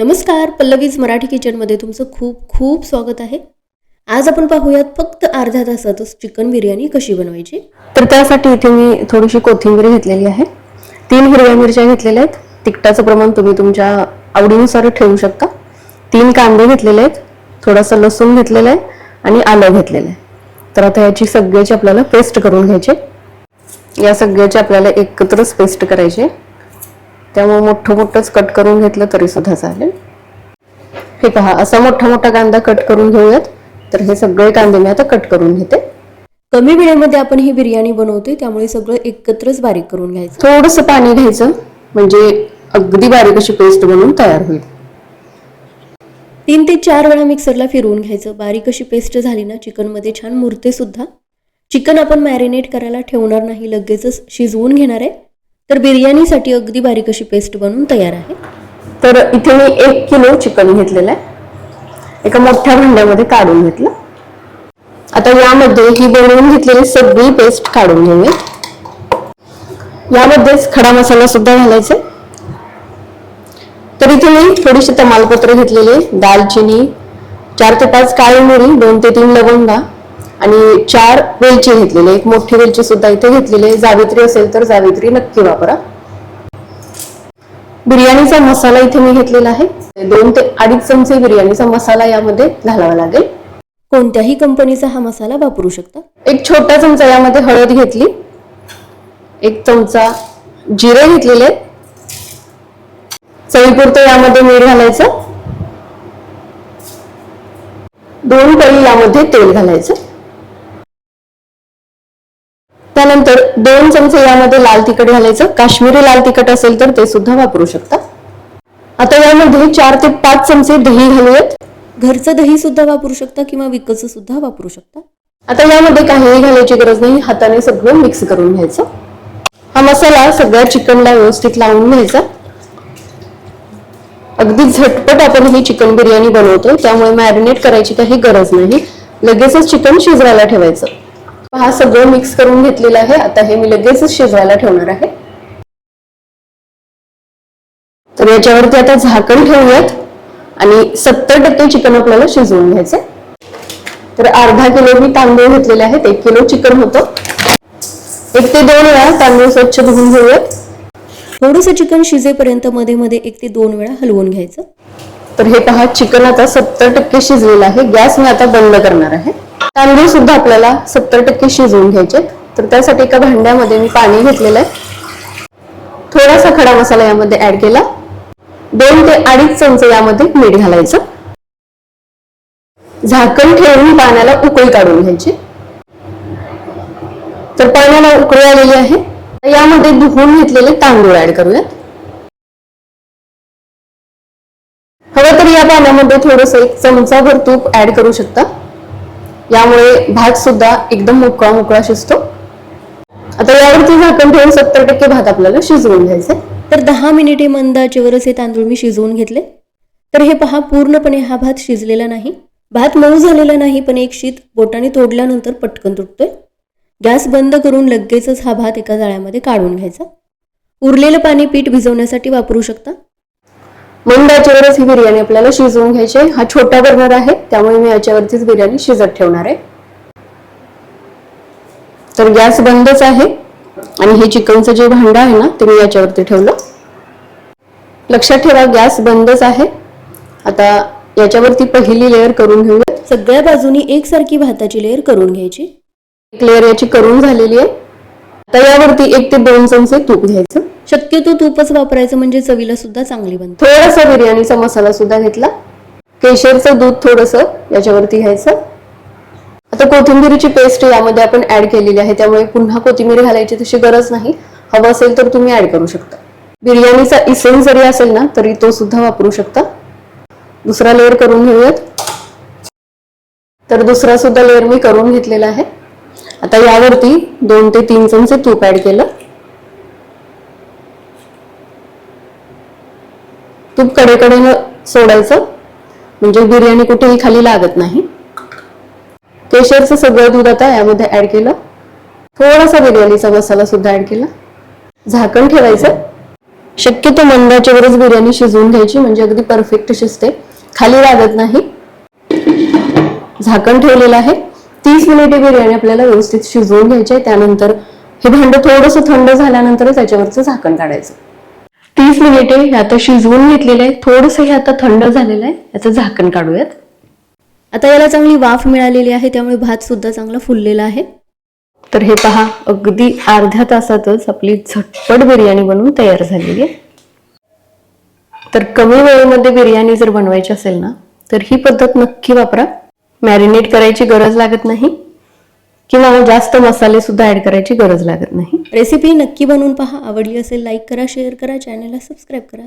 नमस्कार पल्लवीज मराठी किचनमध्ये तुमचं खूप खूप स्वागत आहे. आज आपण पाहूयात फक्त अर्ध्या तासातच चिकन बिर्याणी कशी बनवायची. तर त्यासाठी इथे मी थोडीशी कोथिंबीर घेतलेली आहे. तीन हिरव्या मिरच्या घेतलेल्या आहेत. तिखटाचं प्रमाण तुम्ही तुमच्या आवडीनुसार ठेवू शकता. तीन कांदे घेतलेले आहेत. थोडासा लसूण घेतलेला आहे आणि आलं घेतलेलं आहे. तर आता याची सगळ्याची आपल्याला पेस्ट करून घ्यायची या सगळ्याची आपल्याला एकत्रच पेस्ट करायची आहे. त्यामुळे मोठं मोठंच कट करून घेतलं तरी सुद्धा चालेल. हे पहा असा मोठा मोठा कांदा कट करून घेऊयात. तर हे सगळे कांदे मी आता कट करून घेते. कमी वेळेमध्ये आपण ही बिर्याणी बनवतोय त्यामुळे सगळं एकत्रच बारीक करून घ्यायचं. थोडस पाणी घ्यायचं म्हणजे अगदी बारीक अशी पेस्ट बनवून तयार होईल. तीन ते चार वेळा मिक्सरला फिरवून घ्यायचं. बारीक अशी पेस्ट झाली ना चिकनमध्ये छान मुरते सुद्धा चिकन आपण मॅरिनेट करायला ठेवणार नाही लगेचच शिजवून घेणार आहे. तर बिर्याणीसाठी अगदी बारीक अशी पेस्ट बनवून तयार आहे. तर इथे मी एक किलो चिकन घेतलेलं आहे. एका मोठ्या भांड्यामध्ये काढून घेतलं. आता यामध्ये ही बनवून घेतलेली सगळी पेस्ट काढून घेऊया. यामध्येच खडा मसाला सुद्धा घालायचा आहे. तर इथे मी थोडीशी तमालपत्र घेतलेले दालचिनी चार ते पाच काळी मिरी दोन ते तीन लवंगा आणि चार वेलची घेतलेली एक मोठी वेलची सुद्धा इथे घेतलेली आहे. जावित्री असेल तर जावित्री नक्की वापरा. बिर्याणीचा मसाला इथे मी घेतलेला आहे. दोन ते अडीच चमचे बिर्याणीचा मसाला यामध्ये घालावा लागेल. कोणत्याही कंपनीचा हा मसाला वापरू शकता. एक छोटा चमचा यामध्ये हळद घेतली. एक चमचा जिरे घेतलेले. चवीपुरतं यामध्ये मीठ घालायचं. दोन पळी यामध्ये तेल घालायचं. त्यानंतर दोन चमचे यामध्ये लाल तिखट घालायचं. काश्मीरी लाल तिखट असेल तर ते सुद्धा वापरू शकता. आता यामध्ये चार ते पाच चमचे दही घालूयात. घरचं दही सुद्धा वापरू शकता किंवा विकतचं सुद्धा वापरू शकता. आता यामध्ये काहीही घालायची गरज नाही. हाताने सगळं मिक्स करून घ्यायचं. हा मसाला सगळ्या चिकनला व्यवस्थित लावून घ्यायचा. अगदी झटपट आपण ही चिकन बिर्याणी बनवतो त्यामुळे मॅरिनेट करायची काही गरज नाही. लगेचच चिकन शिजवायला ठेवायचं. हा सगळं मिक्स करून घेतलेलं आहे. आता हे मी लगेचच शिजवायला ठेवणार आहे. तर याच्यावरती आता झाकण ठेवूयात. आणि सत्तर टक्के चिकन आपल्याला शिजवून घ्यायचंय. तर अर्धा किलो मी तांदूळ घेतलेले आहेत. एक किलो चिकन होतं. एक ते दोन वेळा तांदूळ स्वच्छ धुवून घेऊयात. थोडंसं चिकन शिजेपर्यंत मध्ये मध्ये एक ते दोन वेळा हलवून घ्यायचं. तर हे पहा चिकन आता सत्तर टक्के शिजलेलं आहे. गॅस मी आता बंद करणार आहे. तांदूळ सुद्धा आपल्याला सत्तर टक्के शिजवून घ्यायचे तर त्यासाठी एका भांड्यामध्ये मी पाणी घेतलेलं आहे. थोडासा खडा मसाला यामध्ये ऍड केला. दोन ते अडीच चमचे यामध्ये मीठ घालायचं. झाकण ठेवून पाण्याला उकळी काढून घ्यायची. तर पाण्याला उकळी आलेली आहे. यामध्ये धुवून घेतलेले तांदूळ ऍड करूयात. हवं तर या पाण्यामध्ये थोडस एक चमचाभर तूप ऍड करू शकता. यामुळे भात सुद्धा एकदम मोकळा मोकळा शिजतो. आता यावरती झाकण ठेवून सत्तर टक्के भात आपल्याला शिजवून घ्यायचे तर दहा मिनिटे मंदाचेवरच हे तांदूळ मी शिजवून घेतले. तर हे पहा पूर्णपणे हा भात शिजलेला नाही. भात मऊ झालेला नाही पण एक शीत बोटाने तोडल्यानंतर पटकन तुटतोय. गॅस बंद करून लगेचच हा भात एका जाळ्यामध्ये काढून घ्यायचा. उरलेलं पाणी पीठ भिजवण्यासाठी वापरू शकता. मंद आचेवरच ही बिर्याणी आपल्याला शिजवून घ्यायची आहे. हा छोटा बर्नर आहे त्यामुळे मी याच्यावरतीच बिर्याणी शिजत ठेवणार आहे. तर गॅस बंदच आहे आणि हे चिकनचं जे भांडं आहे ना ते मी याच्यावरती ठेवलं. लक्षात ठेवा गॅस बंदच आहे. आता याच्यावरती पहिली लेअर करून घेऊया सगळ्या बाजूनी एकसारखी भाताची लेअर करून घ्यायची. एक लेअर याची करून झालेली आहे. आता यावरती एक ते दोन चमचे तूप घ्यायचं. शक्यतो तूपच वापरायचं म्हणजे चवीला सुद्धा चांगली बनते. थोडासा बिर्याणीचा मसाला सुद्धा घेतला. केशरचं दूध थोडस याच्यावरती घ्यायचं. आता कोथिंबीरीची पेस्ट यामध्ये आपण ऍड केलेली आहे त्यामुळे पुन्हा कोथिंबीर घालायची तशी गरज नाही. हवं असेल तर तुम्ही ऍड करू शकता. बिर्याणीचा इसेन्स जरी असेल ना तरी तो सुद्धा वापरू शकता. दुसरा लेअर करून घेऊयात. तर दुसरा सुद्धा लेअर मी करून घेतलेला आहे. आता यावरती दोन ते तीन चमचे तूप ऍड केलं. तूप कडेकडे सोडायचं. म्हणजे बिर्याणी कुठेही खाली लागत नाही. केशरचं सगळं दूध आता यामध्ये ऍड केलं. थोडासा बिर्याणीचा मसाला सुद्धा ऍड केला. झाकण ठेवायचं. शक्यतो मंदाच्या वरच बिर्याणी शिजवून घ्यायची म्हणजे अगदी परफेक्ट शिजते. खाली लागत नाही. झाकण ठेवलेलं आहे. तीस मिनिटे बिर्याणी आपल्याला व्यवस्थित शिजवून घ्यायची आहे. त्यानंतर हे भांड थोडस थंड झाल्यानंतर त्याच्यावरचं झाकण काढायचं. तीस मिनिटे हे आता शिजवून घेतलेलं आहे. थोडंसं हे आता थंड झालेलं आहे. याचं झाकण काढूयात. आता याला चांगली वाफ मिळालेली आहे. त्यामुळे भात सुद्धा चांगला फुललेला आहे. तर हे पहा अगदी अर्ध्या तासातच आपली झटपट बिर्याणी बनवून तयार झालेली आहे. तर कमी वेळेमध्ये बिर्याणी जर बनवायची असेल ना तर ही पद्धत नक्की वापरा. मॅरिनेट करायची गरज लागत नाही? किंवा जास्त मसाले सुद्धा ऍड करायची गरज लागत नाही? रेसिपी नक्की बनवून पहा. आवडली असेल लाईक करा शेअर करा चॅनलला सबस्क्राईब करा.